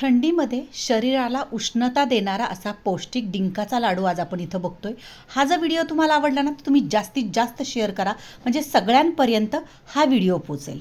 थंडीमध्ये शरीराला उष्णता देणारा असा पौष्टिक डिंकाचा लाडू आज आपण इथं बघतोय. हा जर व्हिडिओ तुम्हाला आवडला ना तर तुम्ही जास्तीत जास्त शेअर करा. म्हणजे सगळ्यांपर्यंत हा व्हिडिओ पोचेल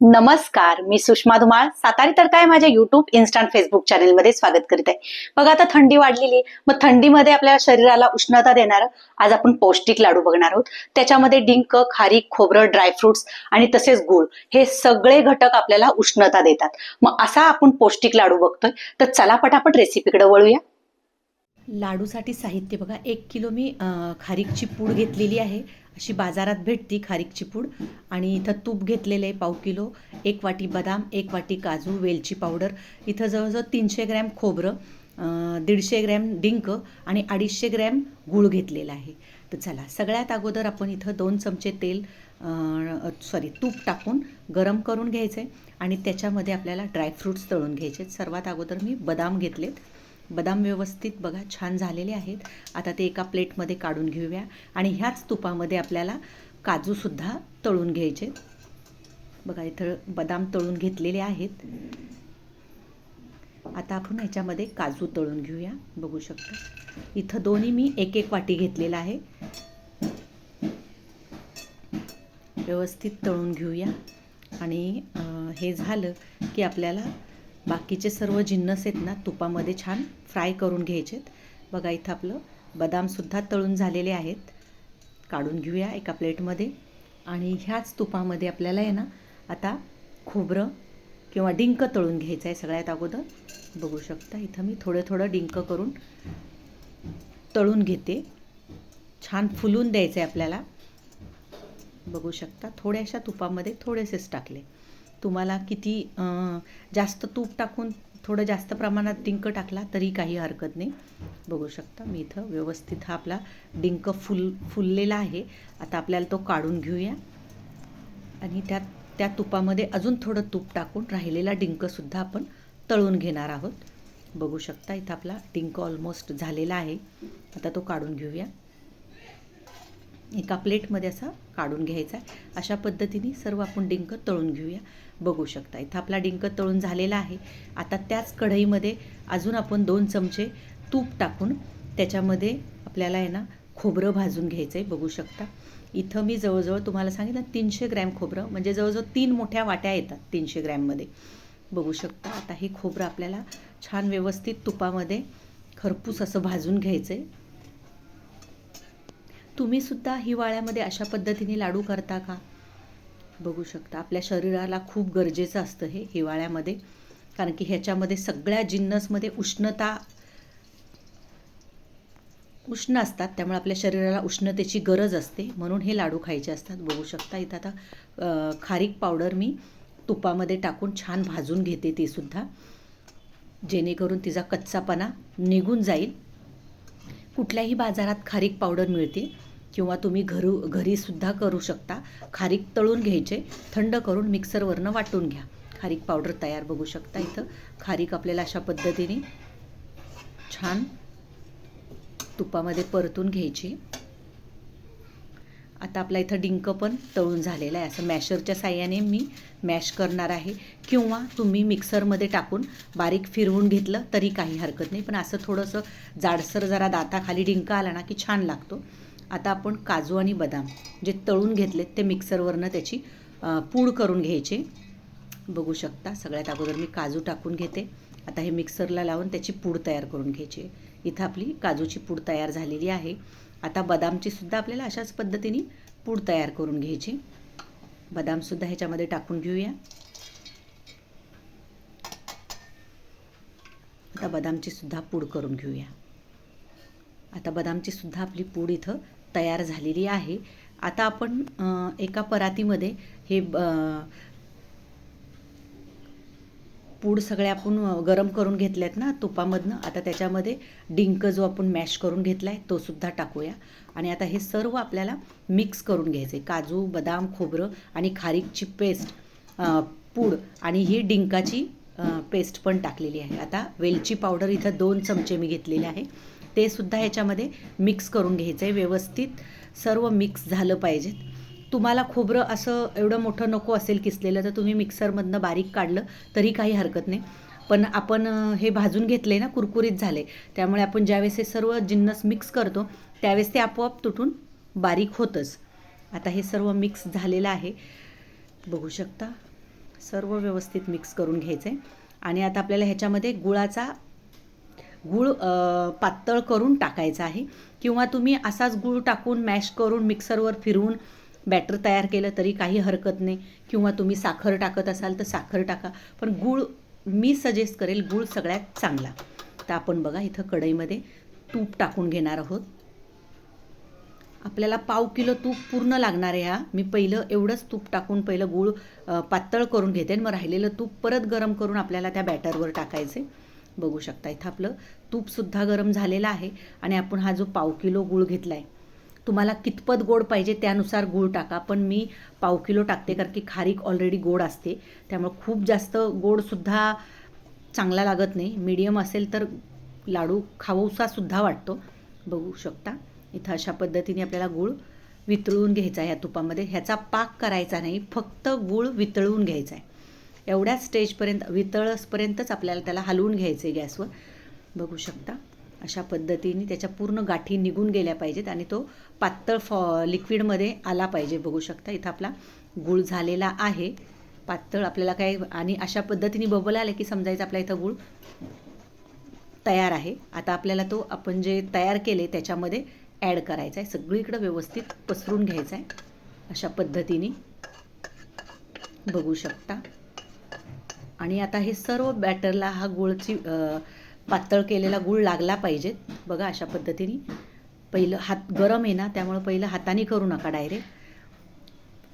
नमस्कार मी सुषमा धुमाळ. सातारी तर काय माझ्या युट्यूब इन्स्टा फेसबुक चॅनेलमध्ये स्वागत करीत. आहे बघा आता थंडी वाढलेली मग थंडीमध्ये आपल्या शरीराला उष्णता देणारं आज आपण पौष्टिक लाडू बघणार आहोत. त्याच्यामध्ये डिंक खारीक खोबरं ड्रायफ्रुट्स आणि तसेच गुळ हे सगळे घटक आपल्याला उष्णता देतात. मग असा आपण पौष्टिक लाडू बघतोय. तर चला पटापट रेसिपीकडे वळूया. लाडूसाठी साहित्य बघा. एक किलो मी खारीकची पूड घेतलेली आहे. अशी बाजारात भेटती खारीकची पूड. आणि इथं तूप घेतलेलं आहे पाव किलो एक वाटी बदाम एक वाटी काजू वेलची पावडर. इथं जवळजवळ तीनशे ग्रॅम खोबरं दीडशे ग्रॅम डिंक आणि अडीचशे ग्रॅम गूळ घेतलेला आहे. तर चला सगळ्यात अगोदर आपण इथं दोन चमचे तेल सॉरी तूप टाकून गरम करून घ्यायचे. आणि त्याच्यामध्ये आपल्याला ड्रायफ्रूट्स तळून घ्यायचे सर्वात अगोदर मी बदाम घेतलेत. बदाम व्यवस्थित बघा छान झालेले आहेत. आता ते एका प्लेटमध्ये काढून घेऊया. आणि ह्याच तुपामध्ये आपल्याला काजूसुद्धा तळून घ्यायचे. बघा इथं बदाम तळून घेतलेले आहेत. आता आपण ह्याच्यामध्ये काजू तळून घेऊया. बघू शकता. इथं दोन्ही मी एक एक वाटी घेतलेला आहे. व्यवस्थित तळून घेऊया. आणि हे झालं की आपल्याला बाकीचे सर्व जिन्नस आहेत ना तुपामध्ये छान फ्राय करून घ्यायचेत. बघा इथं आपलं बदामसुद्धा तळून झालेले आहेत. काढून घेऊया एका प्लेटमध्ये. आणि ह्याच तुपामध्ये आपल्याला आहे ना आता खोबरं किंवा डिंक तळून घ्यायचं आहे सगळ्यात अगोदर. बघू शकता इथं मी थोडं थोडं डिंक करून तळून घेते. छान फुलून द्यायचं आहे आपल्याला. बघू शकता थोड्याशा तुपामध्ये थोडेसेच टाकले. तुम्हाला किती जास्त तूप टाकून थोडं जास्त प्रमाणात डिंक टाकला तरी काही हरकत नाही. बघू शकता मी इथं व्यवस्थित हा आपला डिंक फुल फुललेला आहे. आता आपल्याला तो काढून घेऊया. आणि त्यात त्या तुपामध्ये अजून थोडं तूप टाकून राहिलेला डिंकसुद्धा आपण तळून घेणार आहोत. बघू शकता इथं आपला डिंक ऑलमोस्ट झालेला आहे. आता तो काढून घेऊया. एका प्लेटमध्ये असा काढून घ्यायचा आहे. अशा पद्धतीने सर्व आपण डिंक तळून घेऊया. बघू शकता इथं आपला डिंक तळून झालेला आहे. आता त्याच कढईमध्ये अजून आपण दोन चमचे तूप टाकून त्याच्यामध्ये आपल्याला आहे ना खोबरं भाजून घ्यायचं आहे बघू शकता. इथं मी जवळजवळ तुम्हाला सांगितलं तीनशे ग्रॅम खोबरं म्हणजे जवळजवळ तीन मोठ्या वाट्या येतात तीनशे ग्रॅममध्ये. बघू शकता आता हे खोबरं आपल्याला छान व्यवस्थित तुपामध्ये खरपूस असं भाजून घ्यायचं आहे तुम्ही सुद्धा हिवाळ्यामध्ये अशा पद्धतीने लाडू करता का? बघू शकता. आपल्या शरीराला खूप गरजेचं असतं हे हिवाळ्यामध्ये. कारण की ह्याच्यामध्ये सगळ्या जिन्नसमध्ये उष्णता उष्ण असतात. त्यामुळे आपल्या शरीराला उष्णतेची गरज असते. म्हणून हे लाडू खायचे असतात. बघू शकता. इथं आता खारीक पावडर मी तुपामध्ये टाकून छान भाजून घेते ती सुद्धा. जेणेकरून तिचा कच्चापणा निघून जाईल. कुठल्याही बाजारात खारीक पावडर मिळते किंवा तुम्ही घरू घरीसुद्धा करू शकता. खारीक तळून घ्यायचे. थंड करून मिक्सरवरनं वाटून घ्या. खारीक पावडर तयार बघू शकता इथं. खारीक आपल्याला अशा पद्धतीने छान तुपामध्ये परतून घ्यायची. आता आपला इथं डिंक पण तळून झालेला आहे. असं मॅशरच्या साह्याने मी मॅश करणार आहे. किंवा तुम्ही मिक्सरमध्ये टाकून बारीक फिरवून घेतलं तरी काही हरकत नाही. पण असं थोडंसं जाडसर जरा दाताखाली डिंक आला ना की छान लागतो. आता आपण काजू आणि बदाम जे तळून घेतलेत ते मिक्सरवरनं त्याची पूड करून घ्यायचे. बघू शकता सगळ्यात अगोदर मी काजू टाकून घेते. आता हे मिक्सरला लावून त्याची पूड तयार करून घ्यायची. इथं आपली काजूची पूड तयार झालेली आहे. आता बदामची सुद्धा आपल्याला अशाच पद्धतीने पूड तयार करून घ्यायची. बदामसुद्धा ह्याच्यामध्ये टाकून घेऊया. आता बदामची सुद्धा पूड करून घेऊया. आता बदामची सुद्धा आपली पूड इथं तयार झालेली आहे. आता आपण एका परातीमध्ये हे पूड सगळे आपण गरम करून घेतल्यात ना तुपामधनं आता त्याच्यामध्ये डिंक जो आपण मॅश करून घेतला आहे तो सुद्धा टाकूया. आणि आता हे सर्व आपल्याला मिक्स करून घ्यायचं आहे काजू बदाम खोबरं आणि खारीकची पेस्ट पूड आणि ही डिंकाची पेस्ट पण टाकलेली आहे. आता वेलची पावडर इथं दोन चमचे मी घेतलेले आहे. ते सुद्धा ह्याच्यामध्ये मिक्स करून घ्यायचं आहे व्यवस्थित सर्व मिक्स झालं पाहिजे तुम्हाला खोबरं असं एवढं मोठं नको असेल किसलेलं तर तुम्ही मिक्सरमधनं बारीक काढलं तरी काही हरकत नाही. पण आपण हे भाजून घेतले ना कुरकुरीत झाले त्यामुळे आपण ज्यावेळेस हे सर्व जिन्नस मिक्स करतो त्यावेळेस ते आपोआप तुटून बारीक होतंच. आता हे सर्व मिक्स झालेलं आहे. बघू शकता. सर्व व्यवस्थित मिक्स करून घ्यायचं आहे आणि आता आपल्याला ह्याच्यामध्ये गुळाचा गूळ पातळ करून टाकायचा आहे. किंवा तुम्ही असाच गूळ टाकून मॅश करून मिक्सरवर फिरवून बॅटर तयार केलं तरी काही हरकत नाही. किंवा तुम्ही साखर टाकत असाल तर साखर टाका. पण गूळ मी सजेस्ट करेल गूळ सगळ्यात चांगला. तर आपण बघा इथं कढईमध्ये तूप टाकून घेणार आहोत. आपल्याला पाव किलो तूप पूर्ण लागणार आहे हा. मी पहिलं एवढंच तूप टाकून पहिलं गूळ पातळ करून घेते. मग राहिलेलं तूप परत गरम करून आपल्याला त्या बॅटरवर टाकायचे. बघू शकता. इथं आपलं तूपसुद्धा गरम झालेलं आहे आणि आपण हा जो पाव किलो गूळ घेतला आहे तुम्हाला कितपत गोड पाहिजे त्यानुसार गूळ टाका. पण मी पाव किलो टाकते कारण की खारीक ऑलरेडी गोड असते. त्यामुळे खूप जास्त गोडसुद्धा चांगला लागत नाही. मीडियम असेल तर लाडू खाऊसासुद्धा वाटतो. बघू शकता. इथं अशा पद्धतीने आपल्याला गूळ वितळून घ्यायचा आहे या तुपामध्ये. ह्याचा पाक करायचा नाही फक्त गूळ वितळून घ्यायचा आहे. एवढ्याच स्टेजपर्यंत वितळसपर्यंतच आपल्याला त्याला हलवून घ्यायचं आहे गॅसवर बघू शकता. अशा पद्धतीने त्याच्या पूर्ण गाठी निघून गेल्या पाहिजेत आणि तो पातळ फॉ लिक्विडमध्ये आला पाहिजे. बघू शकता इथं आपला गूळ झालेला आहे. पातळ आपल्याला काय आणि अशा पद्धतीने बबल आले की समजायचं आपल्या इथं गूळ तयार आहे. आता आपल्याला तो आपण जे तयार केले त्याच्यामध्ये ॲड करायचा आहे सगळीकडं व्यवस्थित पसरून घ्यायचा आहे अशा पद्धतीने बघू शकता. आणि आता हे सर्व बॅटरला हा गुळची पातळ केलेला गुळ लागला पाहिजेत बघा अशा पद्धतीने. पहिलं हात गरम आहे ना त्यामुळं पहिलं हाताने करू नका डायरेक्ट.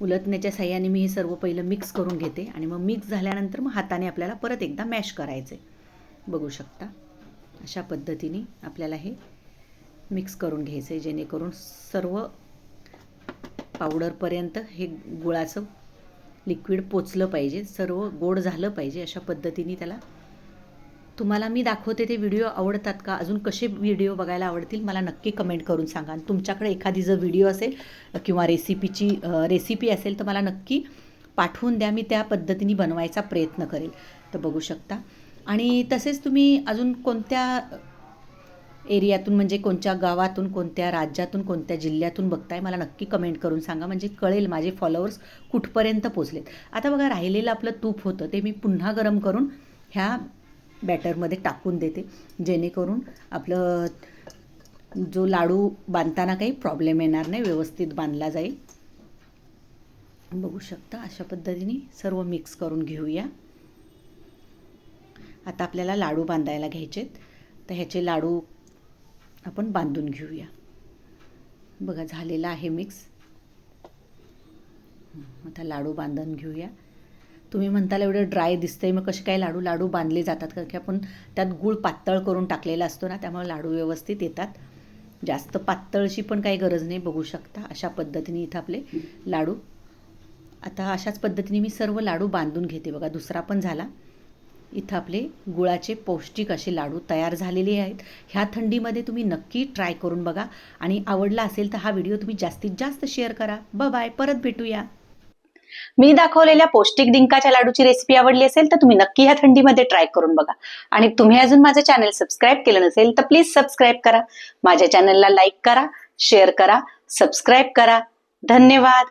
उलटण्याच्या साह्याने मी हे सर्व पहिलं मिक्स करून घेते आणि मग मिक्स झाल्यानंतर मग हाताने आपल्याला परत एकदा मॅश करायचे बघू शकता. अशा पद्धतीने आपल्याला हे मिक्स करून घ्यायचं आहे जेणेकरून सर्व पावडरपर्यंत हे गुळाचं लिक्विड पोचलं पाहिजे सर्व गोड झालं पाहिजे अशा पद्धतीने त्याला. तुम्हाला मी दाखवते ते व्हिडिओ आवडतात का? अजून कसे व्हिडिओ बघायला आवडतील मला नक्की कमेंट करून सांगा. आणि तुमच्याकडे एखादी जर व्हिडिओ असेल किंवा रेसिपीची रेसिपी असेल तर मला नक्की पाठवून द्या. मी त्या पद्धतीने बनवायचा प्रयत्न करेल. तर बघू शकता. आणि तसेच तुम्ही अजून कोणत्या एरियातून म्हणजे कोणत्या गावातून कोणत्या राज्यातून कोणत्या जिल्ह्यातून बघताय? मला नक्की कमेंट करून सांगा. म्हणजे कळेल माझे फॉलोअर्स कुठपर्यंत पोचलेत आता बघा राहिलेलं आपलं तूप होतं ते मी पुन्हा गरम करून ह्या बॅटरमध्ये टाकून देते. जेणेकरून आपलं जो लाडू बांधताना काही प्रॉब्लेम येणार नाही व्यवस्थित बांधला जाईल. बघू शकता अशा पद्धतीने सर्व मिक्स करून घेऊया. आता आपल्याला लाडू बांधायला घ्यायचेत. तर ह्याचे लाडू आपण बांधून घेऊया. बघा झालेला आहे मिक्स आता लाडू बांधून घेऊया. तुम्ही म्हणताल एवढं ड्राय दिसतंय मग कसे काय लाडू लाडू बांधले जातात? कारण की आपण त्यात गूळ पातळ करून टाकलेला असतो ना त्यामुळे लाडू व्यवस्थित येतात. जास्त पातळशी पण काही गरज नाही बघू शकता. अशा पद्धतीने इथं आपले लाडू. आता अशाच पद्धतीने मी सर्व लाडू बांधून घेते. बघा दुसरा पण झाला. इथं आपले गुळाचे पौष्टिक असे लाडू तयार झालेले आहेत. ह्या थंडीमध्ये तुम्ही नक्की ट्राय करून बघा. आणि आवडला असेल तर हा व्हिडिओ तुम्ही जास्तीत जास्त शेअर करा. ब बाय परत भेटूया. मी दाखवलेल्या पौष्टिक डिंकाच्या लाडूची रेसिपी आवडली असेल तर तुम्ही नक्की ह्या थंडीमध्ये ट्राय करून बघा. आणि तुम्ही अजून माझं चॅनल सबस्क्राईब केलं नसेल तर प्लीज सबस्क्राईब करा. माझ्या चॅनलला लाईक करा शेअर करा सबस्क्राईब करा. धन्यवाद.